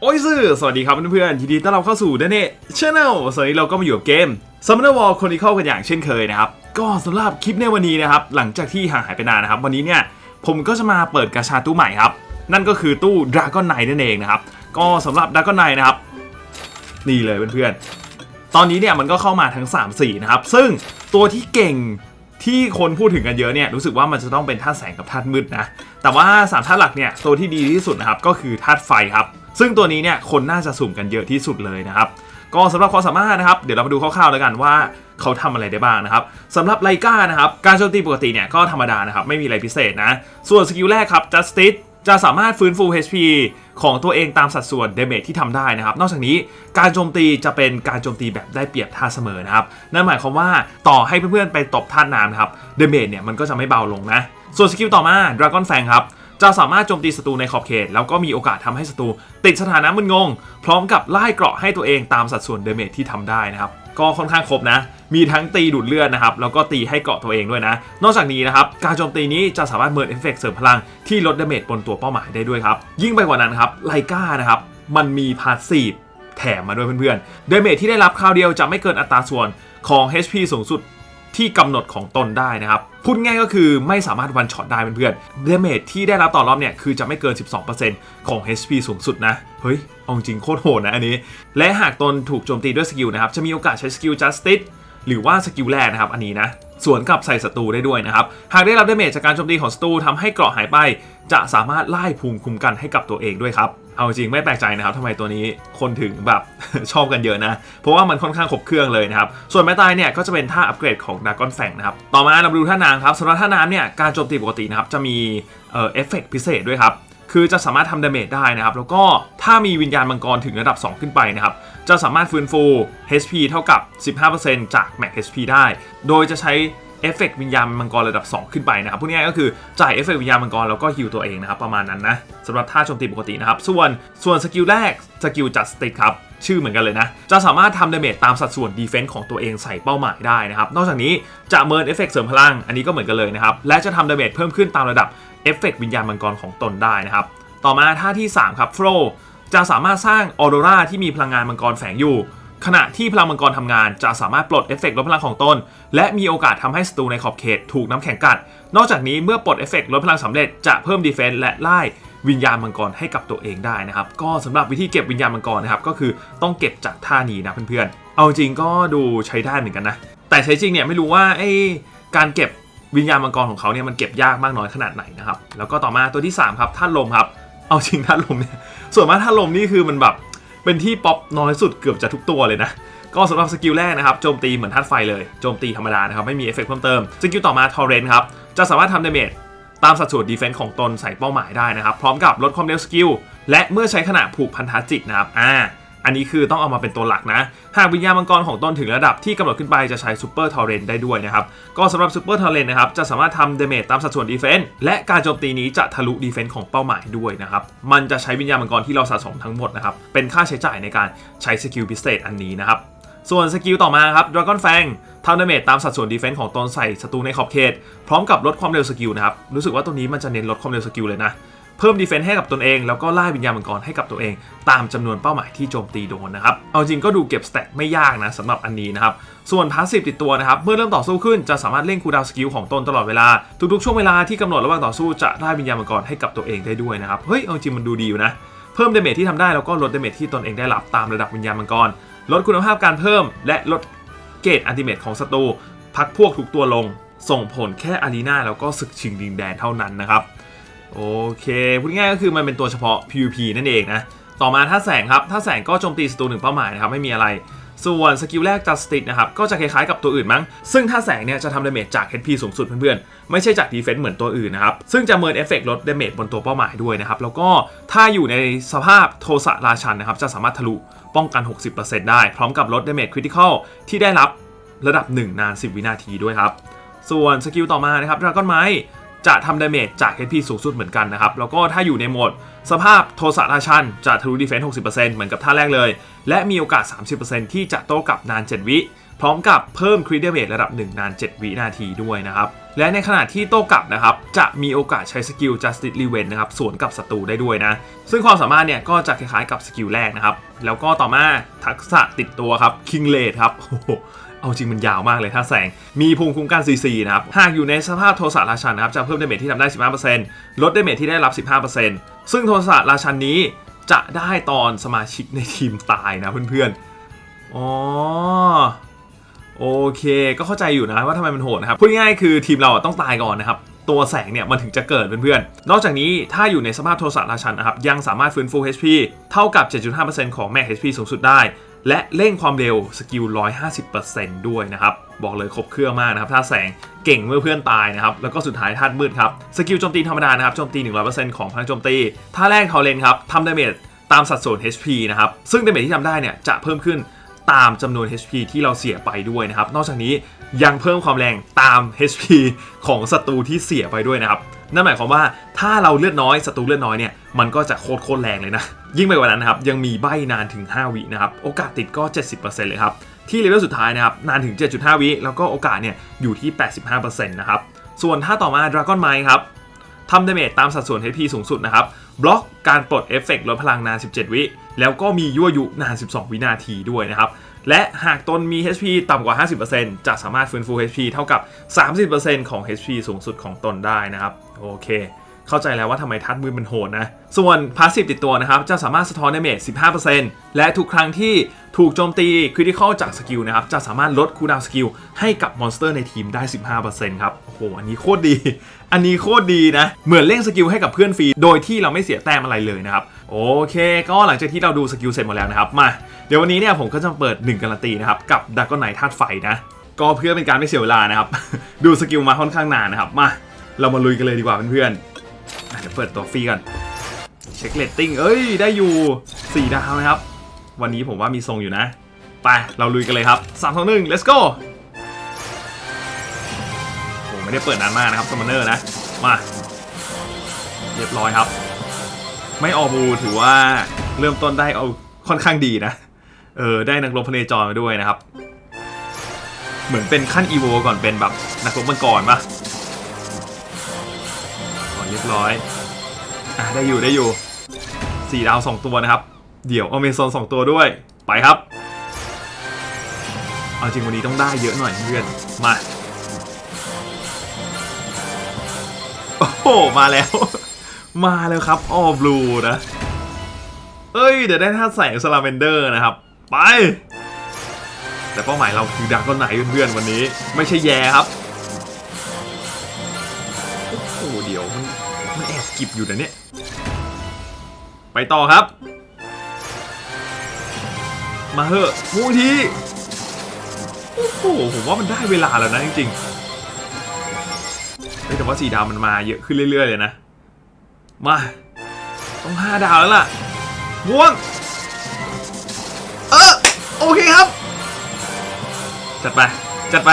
โอ้ยซื่อสวัสดีครับเพื่อนๆยินดีต้อนรับเข้าสู่เดนเน่ชาแนลสวัสดีเราก็มาอยู่กับเกม Summoner War Chronicle กันอย่างเช่นเคยนะครับ ก็สำหรับคลิปในวันนี้นะครับ หลังจากที่ห่างหายไปนานนะครับ วันนี้เนี่ยผมก็จะมาเปิดกาชาตู้ใหม่ครับ นั่นก็คือตู้ Dragon Knight นั่นเองนะครับ ก็สำหรับ Dragon Knight นะครับ นี่เลยเพื่อนๆตอนนี้เนี่ยมันก็เข้ามาทั้ง3 4นะครับ ซึ่งตัวที่เก่ง ที่คนพูดถึงกันเยอะเนี่ยรู้สึกว่ามันจะต้องเป็นธาตุแสงกับธาตุมืดนะ แต่ว่า3ธาตุหลักเนี่ยตัวที่ดีที่สุดนะครับก็คือธาตุไฟครับ ซึ่งตัวนี้เนี่ยคนน่าจะสุ่มกันเยอะที่สุดเลยนะครับก็สำหรับความสามารถนะครับ เดี๋ยวเรามาดูคร่าวๆแล้วกันว่าเขาทำอะไรได้บ้างนะครับสำหรับไลกานะครับ การโจมตีปกติเนี่ยก็ธรรมดานะครับ ไม่มีอะไรพิเศษนะ ส่วนสกิลแรกครับ Justice จะสามารถฟื้นฟู HP ของตัวเองตามสัดส่วนเดเมจที่ทำได้นะครับ นอกจากนี้การโจมตีจะเป็นการโจมตีแบบได้เปรียบท่าเสมอนะครับ นั่นหมายความว่าต่อให้เพื่อนๆไปตบท่าน้ำครับเดเมจเนี่ยมันก็จะไม่เบาลงนะ ส่วนสกิลต่อมา Dragon Fang ครับจะสามารถโจมตีศัตรูในขอบเขต แล้วก็มีโอกาสทำให้ศัตรูติดสถานะมึนงง พร้อมกับไล่เกราะให้ตัวเองตามสัดส่วนเดเมจที่ทำได้นะครับ ก็ค่อนข้างครบนะ มีทั้งตีดูดเลือดนะครับ แล้วก็ตีให้เกาะตัวเองด้วยนะ นอกจากนี้นะครับ การโจมตีนี้จะสามารถเมิร์ดเอฟเฟกต์เสริมพลังที่ลดเดเมจบนตัวเป้าหมายได้ด้วยครับ ยิ่งไปกว่านั้นครับไลกานะครับ มันมีพาสซีฟแถมมาด้วยเพื่อนๆเดเมจที่ได้รับคราวเดียวจะไม่เกินอัตราส่วนของ HP สูงสุด ที่กำหนดของตนได้นะครับ พูดง่ายก็คือไม่สามารถวันช็อตได้เพื่อนๆเดเมจที่ได้รับต่อรอบเนี่ยคือจะไม่เกิน 12%ของ HP สูงสุดนะ เฮ้ยเอาจริงโคตรโหดนะอันนี้ และหากตนถูกโจมตีด้วยสกิลนะครับ จะมีโอกาสใช้สกิล Justice หรือว่าสกิลแรกนะครับ อันนี้นะสวนกลับใส่ศัตรูได้ด้วยนะครับ หากได้รับเดเมจจากการโจมตีของศัตรูทำให้เกราะหายไป จะสามารถไล่ภูมิคุ้มกันให้กับตัวเองด้วยครับ เอาจริงไม่แปลกใจนะครับทำไมตัวนี้คนถึงแบบชอบกันเยอะนะ เพราะว่ามันค่อนข้างครบเครื่องเลยนะครับ ส่วนแม่ตายเนี่ยก็จะเป็นท่าอัปเกรดของดากอนแฟงนะครับ ต่อมาเราดูท่าน้ำครับสำหรับท่าน้ำเนี่ยการโจมตีปกตินะครับจะมีเออเอฟเฟกต์พิเศษด้วยครับคือจะสามารถทำดาเมจได้นะครับ แล้วก็ถ้ามีวิญญาณมังกรถึงระดับ 2 ขึ้นไปนะครับ จะสามารถฟื้นฟู HP เท่ากับ 15%จาก Max HP ได้ โดยจะใช้ เอฟเฟกต์วิญญาณมังกรระดับ 2 ขึ้นไปนะครับพูดง่ายก็คือจ่ายเอฟเฟกต์วิญญาณมังกรแล้วก็ฮิวตัวเองนะครับประมาณนั้นนะสำหรับท่าโจมตีปกตินะครับส่วนส่วนสกิลแรกสกิลจัดสติครับชื่อเหมือนกันเลยนะ จะสามารถทำดาเมจตามสัดส่วนดีเฟนส์ของตัวเองใส่เป้าหมายได้นะครับ นอกจากนี้จะเมินเอฟเฟกต์เสริมพลัง อันนี้ก็เหมือนกันเลยนะครับ และจะทำดาเมจเพิ่มขึ้นตามระดับเอฟเฟกต์วิญญาณมังกรของตนได้นะครับ ต่อมาท่าที่ 3 ครับโฟลจะสามารถสร้างออโรราที่มีพลังงานมังกรแฝงอยู่ ขณะที่พลังมังกรทำงานจะสามารถปลดเอฟเฟกต์ลดพลังของตน และมีโอกาสทำให้ศัตรูในขอบเขตถูกน้ำแข็งกัด นอกจากนี้เมื่อปลดเอฟเฟกต์ลดพลังสำเร็จจะเพิ่มดีเฟนส์และไล่วิญญาณมังกรให้กับตัวเองได้นะครับ ก็สำหรับวิธีเก็บวิญญาณมังกรนะครับก็คือต้องเก็บจากท่านี้นะเพื่อนๆ เอาจริงก็ดูใช้ได้เหมือนกันนะ แต่ใช้จริงเนี่ยไม่รู้ว่าไอ้การเก็บวิญญาณมังกรของเขาเนี่ยมันเก็บยากมากน้อยขนาดไหนนะครับแล้วก็ต่อมาตัวที่สามครับท่านลมครับเอาจริงท่านลมเนี่ยส่วนมากท่านลมนี่คือมันแบบ เป็นที่ป๊อปน้อยสุดเกือบจะทุกตัวเลยนะก็สำหรับสกิลแรกนะครับโจมตีเหมือนธาตุไฟเลยโจมตีธรรมดานะครับไม่มีเอฟเฟกต์เพิ่มเติมสกิลต่อมาทอร์เรนครับจะสามารถทำดาเมจตามสัดส่วนดีเฟนส์ของตนใส่เป้าหมายได้นะครับ พร้อมกับลดความเร็วสกิล และเมื่อใช้ขณะผูกพันธจิตนะครับอ่า อันนี้คือต้องเอามาเป็นตัวหลักนะ หากวิญญาณมังกรของตนถึงระดับที่กำหนดขึ้นไปจะใช้ซูเปอร์ทอร์เรนได้ด้วยนะครับ ก็สำหรับซูเปอร์ทอร์เรนนะครับ จะสามารถทำเดเมจตามสัดส่วนดีเฟนส์และการโจมตีนี้จะทะลุดีเฟนส์ของเป้าหมายด้วยนะครับ มันจะใช้วิญญาณมังกรที่เราสะสมทั้งหมดนะครับ เป็นค่าใช้จ่ายในการใช้สกิลพิเศษอันนี้นะครับส่วนสกิลต่อมาครับ Dragon Fang ทำดาเมจตามสัดส่วนดีเฟนส์ของตนใส่ศัตรูในขอบเขต พร้อมกับลดความเร็วสกิลนะครับ รู้สึกว่าตัวนี้มันจะเน้นลดความเร็วสกิลเลยนะ เพิ่มดีเฟนส์ให้กับตนเอง แล้วก็ไล่วิญญาณมังกรให้กับตัวเอง ตามจำนวนเป้าหมายที่โจมตีโดนนะครับ เอาจริงก็ดูเก็บสเตตไม่ยากนะสำหรับอันนี้นะครับ ส่วนพาสซีฟติดตัวนะครับ เมื่อเริ่มต่อสู้ขึ้นจะสามารถเล่นคูลดาวน์สกิลของตนตลอดเวลา ทุกๆ ช่วงเวลาที่กำหนดระหว่างต่อสู้จะไล่วิญญาณมังกรให้กับตัวเองได้ด้วยนะครับ เฮ้ย เอาจริงมันดูดีอยู่นะ เพิ่มเดเมจที่ทำได้แล้วก็ลดเดเมจที่ตนเองได้รับตามระดับวิญญาณมังกร ลดคุณภาพการเพิ่ม และลดเกรดอันติเมตของศัตรูพักพวกทุกตัวลง ส่งผลแค่อารีนาแล้วก็ศึกชิงดินแดนเท่านั้นนะครับ โอเคพูดง่ายก็คือมันเป็นตัวเฉพาะ PVP นั่นเองนะ ต่อมาท่าแสงครับท่าแสงก็โจมตีศัตรูหนึ่งเป้าหมายนะครับ ไม่มีอะไร ส่วนสกิลแรก Justice นะครับ ก็จะคล้ายๆกับตัวอื่นมั้ง ซึ่งถ้าแสงเนี่ยจะทำดาเมจจาก HP สูงสุดเพื่อนๆ ไม่ใช่จาก Defense เหมือนตัวอื่นนะครับ ซึ่งจะเมินเอฟเฟกลดดาเมจบนตัวเป้าหมายด้วยนะครับ แล้วก็ถ้าอยู่ในสภาพโทสะราชันนะครับ จะสามารถทะลุป้องกัน 60%ได้ พร้อมกับลดดาเมจคริติคอลที่ได้รับระดับ 1 นาน 10 วินาทีด้วยครับ ส่วนสกิลต่อมานะครับดราก้อนไม้ จะทำดาเมจจาก HP สูงสุดเหมือนกันนะครับ แล้วก็ถ้าอยู่ในโหมด สภาพโทสะราชันจะทะลุดีเฟนส์60%เหมือนกับท่าแรกเลย และมีโอกาส 30%ที่จะโต้กลับนาน 7 วิ พร้อมกับเพิ่มคริเดเมจระดับ 1 นาน 7 วินาทีด้วยนะครับ และในขณะที่โต้กลับนะครับ จะมีโอกาสใช้สกิล Justice Revenge นะครับสวนกับศัตรูได้ด้วยนะ ซึ่งความสามารถเนี่ยก็จะคล้ายๆกับสกิลแรกนะครับ แล้วก็ต่อมาทักษะติดตัวครับ King l a d ครับเอาจริงมันยาวมากเลยถ้าแสง มีภูมิคุ้มกัน CC นะครับ หากอยู่ในสภาพโทสะราชันนะครับ จะเพิ่มเดเมจที่ทำได้ 15%ลดเดเมจที่ได้รับ 15%ซึ่งโทสะราชันนี้จะได้ตอนสมาชิกในทีมตายนะเพื่อนๆ อ๋อ โอเค ก็เข้าใจอยู่นะว่าทำไมมันโหดนะครับพูดง่ายคือทีมเราต้องตายก่อนนะครับตัวแสงเนี่ยมันถึงจะเกิดเพื่อนๆ นอกจากนี้ถ้าอยู่ในสภาพโทสะราชันนะครับยังสามารถฟื้นฟู HP เท่ากับ 7.5%ของแม็ก HP สูงสุดได้ และเร่งความเร็วสกิล 150%ด้วยนะครับ บอกเลยครบเครื่องมากนะครับถ้าแสงเก่งเมื่อเพื่อนตายนะครับ แล้วก็สุดท้ายธาตุมืดครับ สกิลโจมตีธรรมดานะครับโจมตี 100%ของพลังโจมตีท่าแรกทอเลนครับทำดาเมจตามสัดส่วน HP นะครับซึ่งดาเมจที่ทำได้เนี่ยจะเพิ่มขึ้น ตามจำนวน HP ที่เราเสียไปด้วยนะครับ นอกจากนี้ยังเพิ่มความแรงตาม HP ของศัตรูที่เสียไปด้วยนะครับ นั่นหมายความว่าถ้าเราเลือดน้อยศัตรูเลือดน้อยเนี่ยมันก็จะโคตรโคตรแรงเลยนะ ยิ่งไปกว่านั้นนะครับยังมีใบนานถึง 5 วินะครับ โอกาสติดก็ 70%เลยครับ ที่เลเวลสุดท้ายนะครับนานถึง 7.5 วิแล้วก็โอกาสเนี่ยอยู่ที่ 85%นะครับ ส่วนถ้าต่อมา Dragon Might ครับ ทำดาเมจตามสัดส่วน HP สูงสุดนะครับ บล็อกการปลดเอฟเฟกต์ลดพลังนาน 17 วิ แล้วก็มียั่วยุนาน 12 วินาทีด้วยนะครับ และหากตนมี HP ต่ำกว่า 50%จะสามารถฟื้นฟู HP เท่ากับ 30%ของ HP สูงสุดของตนได้นะครับ โอเค เข้าใจแล้วว่าทำไมทัดมือมันโหดนะ ส่วนพาสซีฟติดตัวนะครับ จะสามารถสะท้อนดเมจ 15%และทุกครั้งที่ถูกโจมตีคริติคอลจากสกิลนะครับ จะสามารถลดคูลดาวสกิลให้กับมอนสเตอร์ในทีมได้ 15%ครับ โอ้โห อันนี้โคตรดี อันนี้โคตรดีนะ เหมือนเร่งสกิลให้กับเพื่อนฟรี โดยที่เราไม่เสียแต้มอะไรเลยนะครับ โอเค ก็หลังจากที่เราดูสกิลเสร็จหมดแล้วนะครับ มา เดี๋ยววันนี้เนี่ยผมก็จะเปิด 1 การันตีนะครับ กับดักก้อนไนธาตุไฟนะ ก็เพื่อเป็นการไม่เสียเวลานะครับ ดูสกิลมาค่อนข้างนานนะครับ มา เรามาลุยกันเลยดีกว่าเพื่อนๆ เปิดตัวฟรีก่อนเช็คเลตติ้งเอ้ย ได้อยู่ 4 ดาวนะครับ วันนี้ผมว่ามีทรงอยู่นะ ไป เราลุยกันเลยครับ 3 2 1 let's go โอ้ไม่ได้เปิดนานมากนะครับสมมอนเนอร์นะ มา เรียบร้อยครับ ไม่ออบูถือว่าเริ่มต้นได้เอาค่อนข้างดีนะ เออ ได้นักรบพเนจรมาด้วยนะครับ เหมือนเป็นขั้นอีโวก่อนเป็นแบบนักรบมังกรปะก่อนเรียบร้อย อะได้อยู่ได้อยู่สี่ดาวสองตัวนะครับ เดี๋ยวอเมซอนสองตัวด้วย ไปครับ เอาจริงวันนี้ต้องได้เยอะหน่อยเพื่อน มา โอ้โห มาแล้ว มาแล้วครับออบลูนะ เอ้ย เดี๋ยวได้ท่าใส่สลาเวนเดอร์นะครับ ไป แต่เป้าหมายเราคือดักก้อนไหนเพื่อนๆวันนี้ ไม่ใช่แย่ครับ โอ้โห เดี๋ยวมันมันแอบกิบอยู่นะเนี่ย ไปต่อครับ มาเหอะมูทีโอ้โหผมว่ามันได้เวลาแล้วนะจริงๆเฮ้ยแต่ว่าสีดาวมันมาเยอะขึ้นเรื่อยๆเลยนะมาต้องห้าดาวแล้วล่ะม่วงเออโอเคครับ จัดไป จัดไป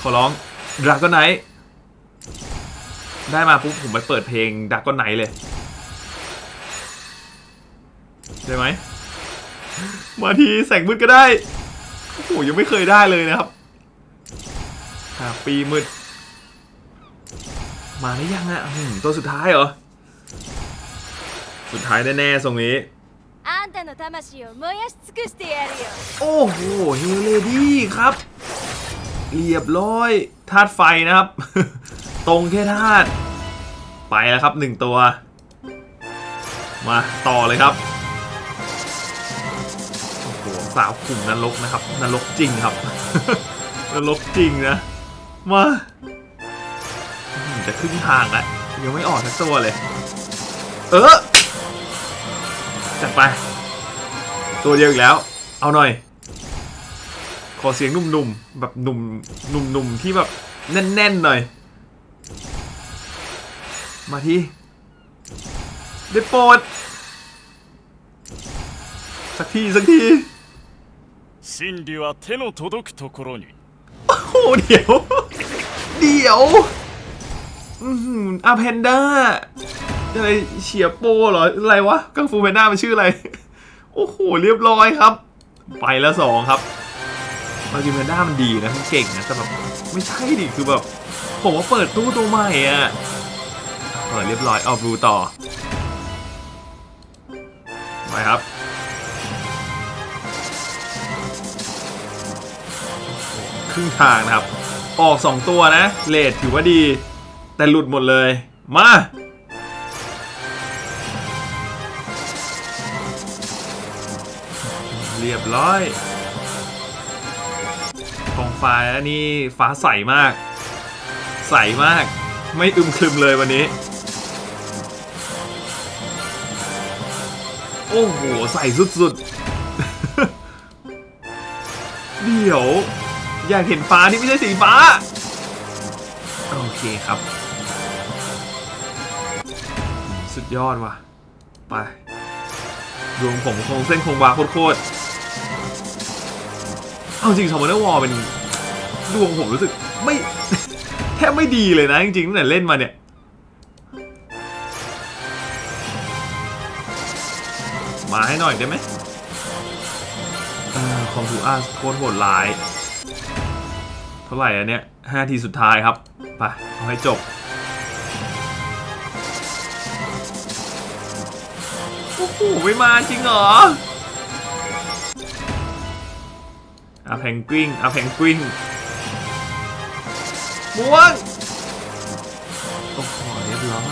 ขอร้องดราก้อนไนท์ได้มาปุ๊บผมไปเปิดเพลงดราก้อนไนท์เลย ได้ไหมมาทีแสงมืดก็ได้โอ้โหยังไม่เคยได้เลยนะครับหาปีมืด มาได้ยังอะตัวสุดท้ายเหรอ สุดท้ายแน่ๆตรงนี้โอ้โหเฮเลดี้ครับ เรียบร้อยธาตุไฟนะครับ ตรงแค่ธาตุไปแล้วครับหนึ่งตัว มาต่อเลยครับ สาวกลุ่มนรกนะครับนรกจริงครับนรกจริงนะ มาจะครึ่งทางแล้วยังไม่ออกสักตัวเลย เออจัดไป ตัวเดียวอีกแล้ว เอาหน่อย ขอเสียงหนุ่มๆแบบหนุ่มหนุ่มๆที่แบบแน่นๆหน่อย มาที่ได้โปรดสักที สักที 真理は手の届くところに โอ้โหเดี๋ยว เดี๋ยวอือหืออาเพนด้าอะไรเฉียโปเหรอ อะไรวะ กังฟูเพนด้ามันชื่ออะไร โอ้โห เรียบร้อยครับ ไปแล้วสองครับมาจิเพนด้ามันดีนะมันเก่งนะ แต่แบบ ไม่ใช่ดิ คือแบบ ผมว่าเปิดตู้ตัวใหม่อะเปิดเรียบร้อยเอาบลูต่อ ไปครับ ครึ่งทางนะครับ ออก 2 ตัวนะเลทถือว่าดี แต่หลุดหมดเลย มา เรียบร้อยท้องฟ้านี่ฟ้าใสมาก ใสมาก ไม่อึมครึมเลยวันนี้ โอ้โห ใสสุดๆ เดี๋ยว อยากเห็นฟ้าที่ไม่ใช่สีฟ้า โอเคครับ สุดยอดว่ะ ไป ดวงผมคงเส้นคงวาโคตรๆเอาจริงชอมเมอร์วอลเป็นดวงผมรู้สึกไม่ แทบไม่ดีเลยนะ จริงๆตั้งแต่เล่นมาเนี่ยมาให้หน่อยได้ไหมคอมทูอาร์โคตรโหดร้าย เท่าไหร่อันเนี้ยห้าทีสุดท้ายครับ ไปเอาให้จบ โอ้โห ไม่มาจริงเหรออาแพงกิ้งอาแพงกิ้งม่วง โอ้โห เรียบร้อย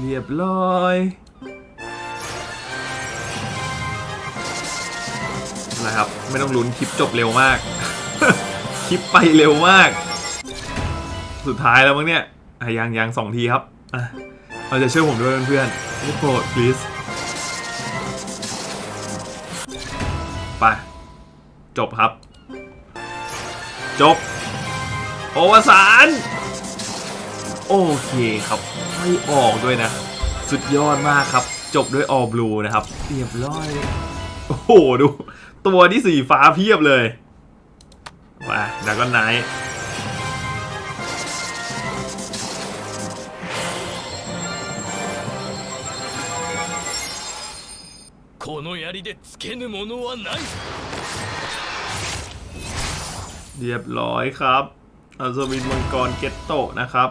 เรียบร้อย อะครับ ไม่ต้องลุ้นคลิปจบเร็วมาก คลิปไปเร็วมาก สุดท้ายแล้วมั้งเนี่ยอะยังยังสองทีครับเราจะช่วยผมด้วยเพื่อนๆโปรด please ไป จบครับ จบ โอวสานโอเคครับ ไม่ออกด้วยนะ สุดยอดมากครับ จบด้วยออบลูนะครับ เรียบร้อย โอ้โห ดู ตัวที่สีฟ้าเพียบเลยมาดักก็ไนท์ この槍でつけぬものはない เรียบร้อยครับอัศวินมังกรเกตโตะนะครับ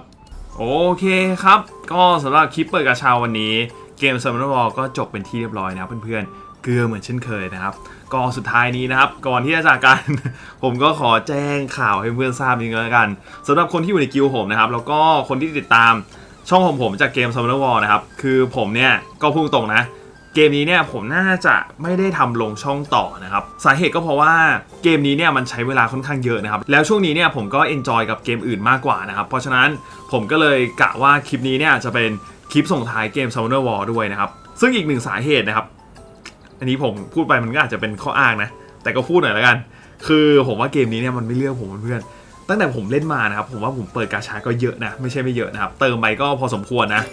โอเคครับ ก็สำหรับคลิปเปิดกระเช้าวันนี้เกม s ซ m ม o n War ก็จบเป็นที่เรียบร้อยนะครับเพื่อนๆ เกลือเหมือนเช่นเคยนะครับ ก็สุดท้ายนี้นะครับ ก่อนที่จะจากกัน ผมก็ขอแจ้งข่าวให้เพื่อนทราบนิดนึงแล้วกันสำหรับคนที่อยู่ในกิลผมนะครับ แล้วก็คนที่ติดตามช่องของผมจากเกม s ซ m ม o n War นะครับ คือผมเนี่ยก็พูดตรงนะ เกมนี้เนี่ยผมน่าจะไม่ได้ทำลงช่องต่อนะครับ สาเหตุก็เพราะว่าเกมนี้เนี่ยมันใช้เวลาค่อนข้างเยอะนะครับ แล้วช่วงนี้เนี่ยผมก็เอนจอยกับเกมอื่นมากกว่านะครับ เพราะฉะนั้นผมก็เลยกะว่าคลิปนี้เนี่ยจะเป็นคลิปส่งท้ายเกม Summoner War ด้วยนะครับ ซึ่งอีกหนึ่งสาเหตุนะครับ อันนี้ผมพูดไปมันก็อาจจะเป็นข้ออ้างนะ แต่ก็พูดหน่อยแล้วกัน คือผมว่าเกมนี้เนี่ยมันไม่เลือกผมเพื่อนตั้งแต่ผมเล่นมานะครับผมว่าผมเปิดกาชาก็เยอะนะ ไม่ใช่ไม่เยอะนะครับ เติมไปก็พอสมควรนะ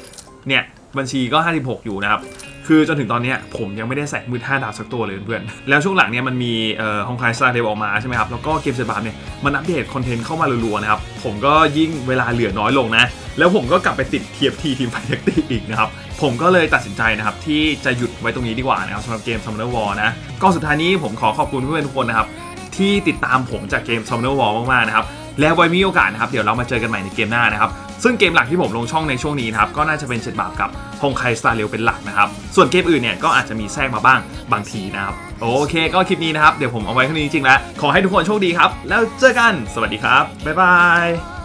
เนี่ยบัญชีก็ 56 อยู่นะครับ คือจนถึงตอนนี้ผมยังไม่ได้ใส่มือท่าดาวสักตัวเลยเพื่อนๆแล้วช่วงหลังเนี่ยมันมีเอ่อฮองไคสตาร์เดลออกมาใช่ไหมครับ แล้วก็เกมเซบาร์เนี่ยมันอัปเดตคอนเทนต์เข้ามารัวๆนะครับ ผมก็ยิ่งเวลาเหลือน้อยลงนะ แล้วผมก็กลับไปติดเทียบทีทีมไฟแท็กตีอีกนะครับ ผมก็เลยตัดสินใจนะครับ ที่จะหยุดไว้ตรงนี้ดีกว่านะครับสำหรับเกม Summoner War นะ ก็สุดท้ายนี้ผมขอขอบคุณเพื่อนทุกคนนะครับ ที่ติดตามผมจากเกม Summoner War มากๆนะครับ แล้วไว้มีโอกาสนะครับ เดี๋ยวเรามาเจอกันใหม่ในเกมหน้านะครับ ซึ่งเกมหลักที่ผมลงช่องในช่วงนี้นะครับ ก็น่าจะเป็นเจ็ดบาปกับฮงไคสตาร์เรลเป็นหลักนะครับ ส่วนเกมอื่นเนี่ยก็อาจจะมีแทรกมาบ้างบางทีนะครับโอเค ก็คลิปนี้นะครับเดี๋ยวผมเอาไว้เท่นี้จริงๆแล้วขอให้ทุกคนโชคดีครับแล้วเจอกันสวัสดีครับบ๊ายบาย